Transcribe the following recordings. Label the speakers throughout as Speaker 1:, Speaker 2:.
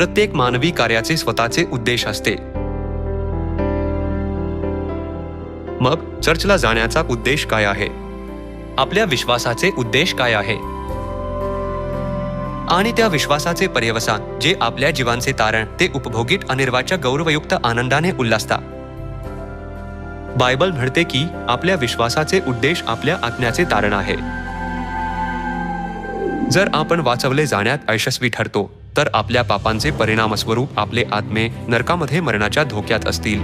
Speaker 1: प्रत्येक मानवी कार्याचे स्वतःचे उद्देश असते. मग चर्चला जाण्याचा उद्देश काय आहे? आपल्या विश्वासाचे उद्देश काय आहे? आणि त्या विश्वासाचे पर्यवसान जे आपल्या जीवांचे तारण ते उपभोगीत अनिर्वाच्या गौरवयुक्त आनंदाने उल्लासता. बायबल म्हणते की आपल्या विश्वासाचे उद्देश आपल्या आज्ञाचे तारण आहे. जर आपण वाचवले जाण्यात यशस्वी ठरतो तर आपल्या पापांचे परिणामस्वरूप आपले आत्मे नरकामध्ये मरणाच्या धोक्यात असतील.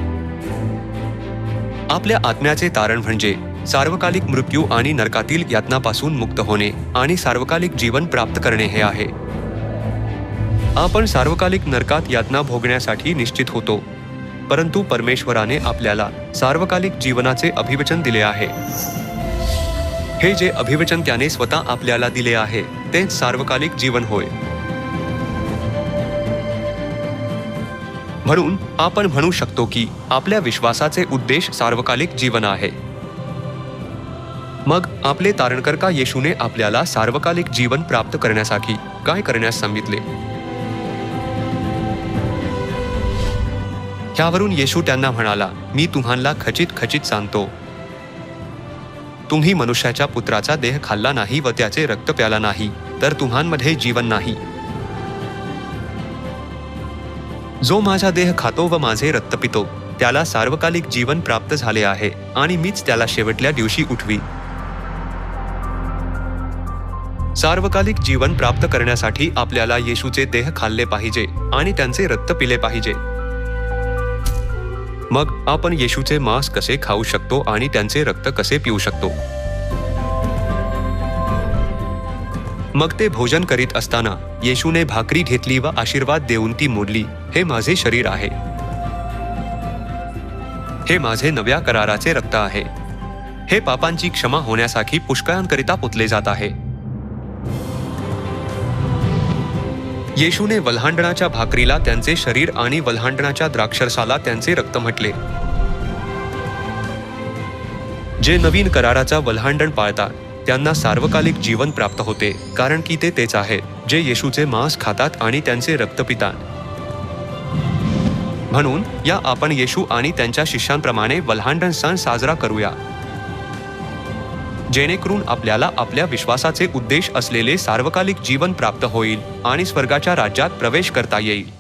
Speaker 1: आपल्या आत्म्याचे तारण म्हणजे सार्वकालिक मृत्यू आणि नरकातील यातनापासून मुक्त होणे आणि सार्वकालिक जीवन प्राप्त करणे हे आहे. आपण सार्वकालिक नरकात यातना भोगण्यासाठी निश्चित होतो परंतु परमेश्वराने आपल्याला सार्वकालिक जीवनाचे अभिवचन दिले आहे. हे जे अभिवचन त्याने स्वतः आपल्याला दिले आहे ते सार्वकालिक जीवन होय. म्हणून आपण म्हणू शकतो की आपल्या विश्वासाचे उद्देश सार्वकालिक जीवन आहे. मग आपले तारणकर्ता येशूने आपल्याला सार्वकालिक जीवन प्राप्त करण्यासाठी काय करण्यास सांगितले? ह्यावरून येशू त्यांना म्हणाला मी तुम्हाला खचित खचित सांगतो. तुम्ही मनुष्याच्या पुत्राचा देह खाल्ला नाही व त्याचे रक्त प्याला नाही तर तुम्हांमध्ये जीवन नाही. जो माझा देह खातो व माझे रक्त पितो त्याला सार्वकालिक जीवन प्राप्त झाले आहे आणि मीच त्याला शेवटल्या दिवशी उठवी. सार्वकालिक जीवन प्राप्त करण्यासाठी आपल्याला येशूचे देह खाल्ले पाहिजे आणि त्यांचे रक्त पिले पाहिजे. मग आपण येशूचे मांस कसे खाऊ शकतो आणि त्यांचे रक्त कसे पिऊ शकतो? मग ते भोजन करीत असताना येशूने भाकरी घेतली व आशीर्वाद देऊन ती मोडली. हे माझे शरीर आहे. हे माझे नव्या कराराचे रक्त आहे. हे पापांची क्षमा होण्यासाठी पुष्कळांकरिता पुतले जात आहे. येशूने वल्हांडणाच्या भाकरीला त्यांचे शरीर आणि वल्हांडणाच्या द्राक्षरसाला त्यांचे रक्त म्हटले. जे नवीन कराराचा वल्हांडण पाळतात त्यांना सार्वकालिक जीवन प्राप्त होते कारण की ते तेच आहेत जे येशूचे मांस खातात आणि त्यांचे रक्त पितात. म्हणून या आपण येशू आणि त्यांच्या शिष्यांप्रमाणे वल्हांडण सण साजरा करूया. जेणेकरून आपल्याला आपल्या विश्वासाचे उद्देश असलेले सार्वकालिक जीवन प्राप्त होईल आणि स्वर्गाच्या राज्यात प्रवेश करता येईल.